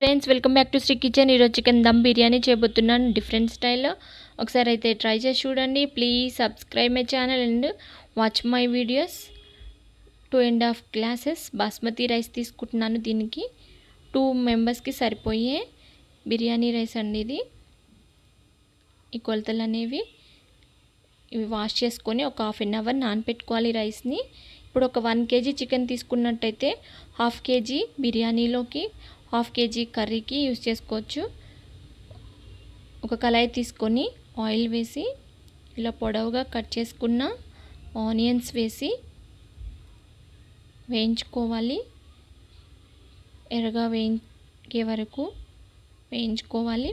Friends welcome back to Shri kitchen. ఈరోజు chicken dum biryani చేయబోతున్నాను. Different స్టైల్లో ఒకసారి అయితే ట్రై చేసి చూడండి. Please subscribe my channel and watch my videos two and half glasses basmati rice తీసుకుంటున్నాను దీనికి. టూ మెంబర్స్కి సరిపోయే బిర్యానీ రైస్ అండి ఇది. ఈ కొలతలు అనేవి ఇవి వాష్ చేసుకొని ఒక హాఫ్ అన్ అవర్ నానపెట్టుకోవాలి రైస్ని ఇప్పుడు ఒక వన్ కేజీ చికెన్ తీసుకున్నట్టయితే హాఫ్ కేజీ బిర్యానీలోకి హాఫ్ కేజీ కర్రీకి యూస్ చేసుకోవచ్చు. ఒక కళాయి తీసుకొని ఆయిల్ వేసి ఇలా పొడవుగా కట్ చేసుకున్న ఆనియన్స్ వేసి వేయించుకోవాలి. ఎర్రగా వేయించే వరకు వేయించుకోవాలి.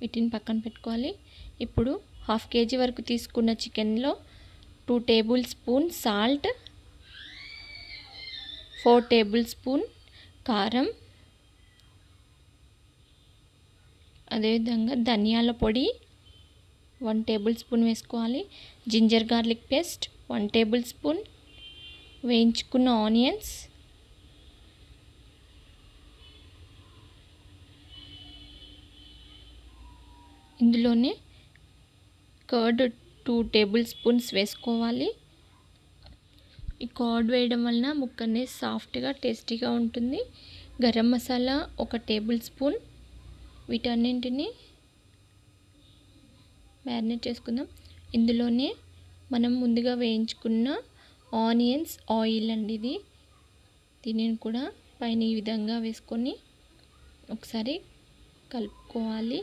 వీటిని పక్కన పెట్టుకోవాలి. ఇప్పుడు హాఫ్ కేజీ వరకు తీసుకున్న చికెన్లో two tablespoon salt four tablespoon కారం అదేవిధంగా ధనియాల పొడి వన్ టేబుల్ స్పూన్ వేసుకోవాలి. Ginger garlic paste one tablespoon. వేయించుకున్న ఆనియన్స్. ఇందులోనే కర్డ్ టూ టేబుల్ స్పూన్స్ వేసుకోవాలి. ఈ కార్డ్ వేయడం వలన ముక్క అనేది సాఫ్ట్గా టేస్టీగా ఉంటుంది. గరం మసాలా ఒక టేబుల్ స్పూన్. వీటన్నింటిని మ్యారినేట్ చేసుకుందాం. ఇందులోనే మనం ముందుగా వేయించుకున్న ఆనియన్స్ ఆయిల్ అండి ఇది. దీనిని కూడా పైన ఈ విధంగా వేసుకొని ఒకసారి కలుపుకోవాలి.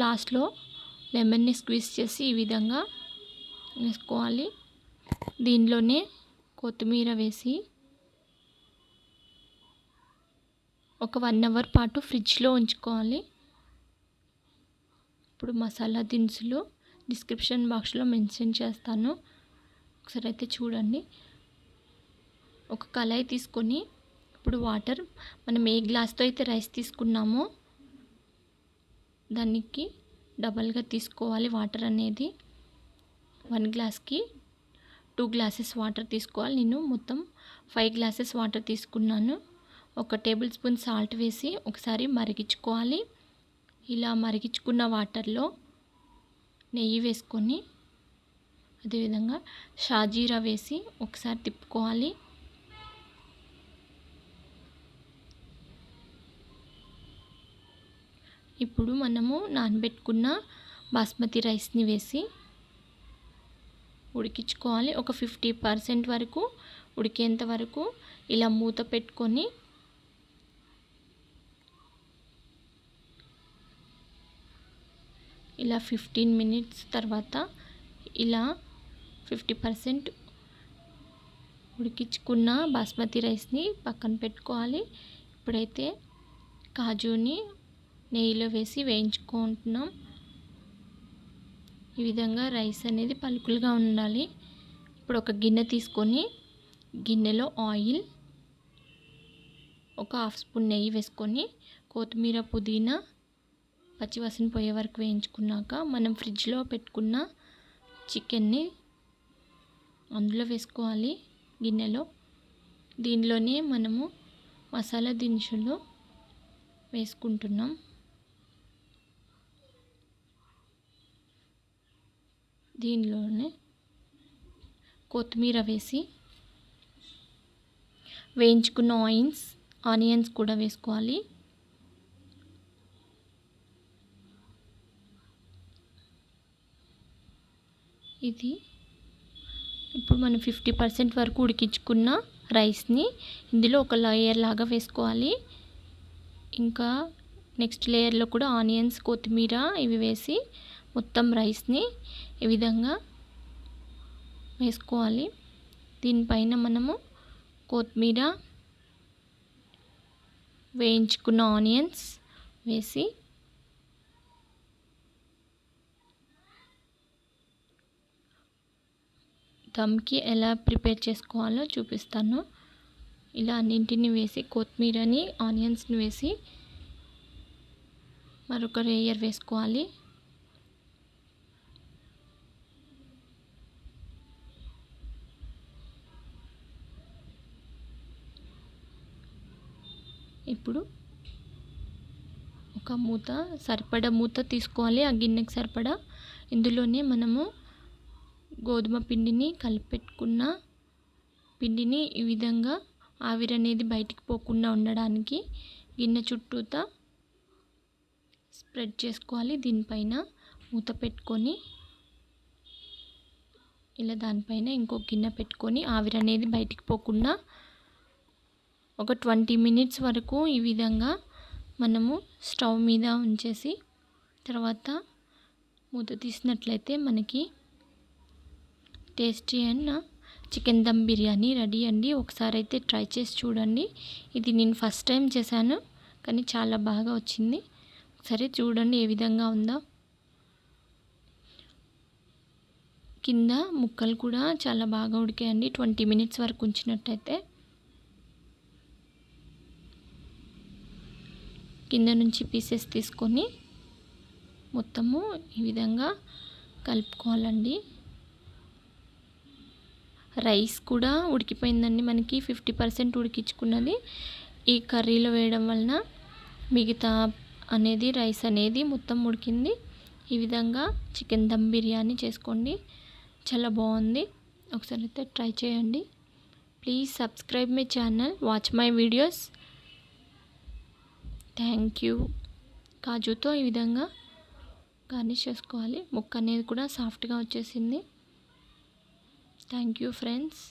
లాస్ట్లో లెమన్ని స్క్వీజ్ చేసి ఈ విధంగా వేసుకోవాలి. దీనిలోనే కొత్తిమీర వేసి ఒక వన్ అవర్ పాటు ఫ్రిడ్జ్లో ఉంచుకోవాలి. ఇప్పుడు మసాలా దినుసులు డిస్క్రిప్షన్ బాక్స్లో మెన్షన్ చేస్తాను. ఒకసారి అయితే చూడండి. ఒక కళాయి తీసుకొని ఇప్పుడు వాటర్ మనం ఏ గ్లాస్తో అయితే రైస్ తీసుకున్నామో దానికి డబల్గా తీసుకోవాలి వాటర్ అనేది. వన్ గ్లాస్కి టూ గ్లాసెస్ వాటర్ తీసుకోవాలి. నేను మొత్తం ఫైవ్ గ్లాసెస్ వాటర్ తీసుకున్నాను. ఒక టేబుల్ స్పూన్ సాల్ట్ వేసి ఒకసారి మరిగించుకోవాలి. ఇలా మరిగించుకున్న వాటర్లో నెయ్యి వేసుకొని అదేవిధంగా షాజీరా వేసి ఒకసారి తిప్పుకోవాలి. ఇప్పుడు మనము నానబెట్టుకున్న బాస్మతి రైస్ని వేసి ఉడికించుకోవాలి. ఒక ఫిఫ్టీ పర్సెంట్ వరకు ఉడికేంత వరకు ఇలా మూత పెట్టుకొని ఇలా ఫిఫ్టీన్ మినిట్స్ తర్వాత ఇలా ఫిఫ్టీ పర్సెంట్ ఉడికించుకున్న బాస్మతి రైస్ని పక్కన పెట్టుకోవాలి. ఇప్పుడైతే కాజుని నెయ్యిలో వేసి వేయించుకుంటున్నాం. ఈ విధంగా రైస్ అనేది పలుకులుగా ఉండాలి. ఇప్పుడు ఒక గిన్నె తీసుకొని గిన్నెలో ఆయిల్ ఒక హాఫ్ స్పూన్ నెయ్యి వేసుకొని కొత్తిమీర పుదీనా పచ్చివాసన పోయే వరకు వేయించుకున్నాక మనం ఫ్రిడ్జ్లో పెట్టుకున్న చికెన్ని అందులో వేసుకోవాలి గిన్నెలో. దీనిలోనే మనము మసాలా దినుసులు వేసుకుంటున్నాం. దీనిలోనే కొత్తిమీర వేసి వేయించుకున్న ఆయిన్స్ ఆనియన్స్ కూడా వేసుకోవాలి. ఇది ఇప్పుడు మనం ఫిఫ్టీ పర్సెంట్ వరకు ఉడికించుకున్న రైస్ని ఇందులో ఒక లేయర్ లాగా వేసుకోవాలి. ఇంకా నెక్స్ట్ లేయర్లో కూడా ఆనియన్స్ కొత్తిమీర ఇవి వేసి మొత్తం రైస్ని ఈ విధంగా వేసుకోవాలి. దీనిపైన మనము కొత్తిమీర వేయించుకున్న ఆనియన్స్ వేసి దమ్కి ఎలా ప్రిపేర్ చేసుకోవాలో చూపిస్తాను. ఇలా అన్నింటిని వేసి కొత్తిమీరని ఆనియన్స్ని వేసి మరొక లేయర్ వేసుకోవాలి. ఇప్పుడు ఒక మూత సరిపడా మూత తీసుకోవాలి. ఆ గిన్నెకి సరిపడా ఇందులోనే మనము గోధుమ పిండిని కలిపెట్టుకున్న పిండిని ఈ విధంగా ఆవిరి అనేది బయటికి పోకుండా ఉండడానికి గిన్నె చుట్టూతా స్ప్రెడ్ చేసుకోవాలి. దీనిపైన మూత పెట్టుకొని ఇలా దానిపైన ఇంకో గిన్నె పెట్టుకొని ఆవిరి అనేది బయటికి పోకుండా ఒక ట్వంటీ మినిట్స్ వరకు ఈ విధంగా మనము స్టవ్ మీద ఉంచేసి తర్వాత మూత తీసినట్లయితే మనకి tasty and chicken dum biryani ready అండి. ఒకసారి అయితే ట్రై చేసి చూడండి. ఇది నేను ఫస్ట్ టైం చేశాను కానీ చాలా బాగా వచ్చింది. ఒకసారి చూడండి ఏ విధంగా ఉందో. కింద ముక్కలు కూడా చాలా బాగా ఉడికాయండి. ట్వంటీ మినిట్స్ వరకు ఉంచినట్టయితే. కింద నుంచి పీసెస్ తీసుకొని మొత్తము ఈ విధంగా కలుపుకోవాలండి. రైస్ కూడా ఉడికిపోయిందండి మనకి ఫిఫ్టీ పర్సెంట్ ఉడికించుకున్నది. ఈ కర్రీలో వేయడం వలన మిగతా అనేది రైస్ అనేది మొత్తం ఉడికింది. ఈ విధంగా చికెన్ దమ్ బిర్యానీ చేసుకోండి. చాలా బాగుంది. ఒకసారి అయితే ట్రై చేయండి. Please subscribe my channel watch my videos. Thank you. కాజుతో ఈ విధంగా గార్నిష్ చేసుకోవాలి. ముక్క అనేది కూడా సాఫ్ట్గా వచ్చేసింది. Thank you friends.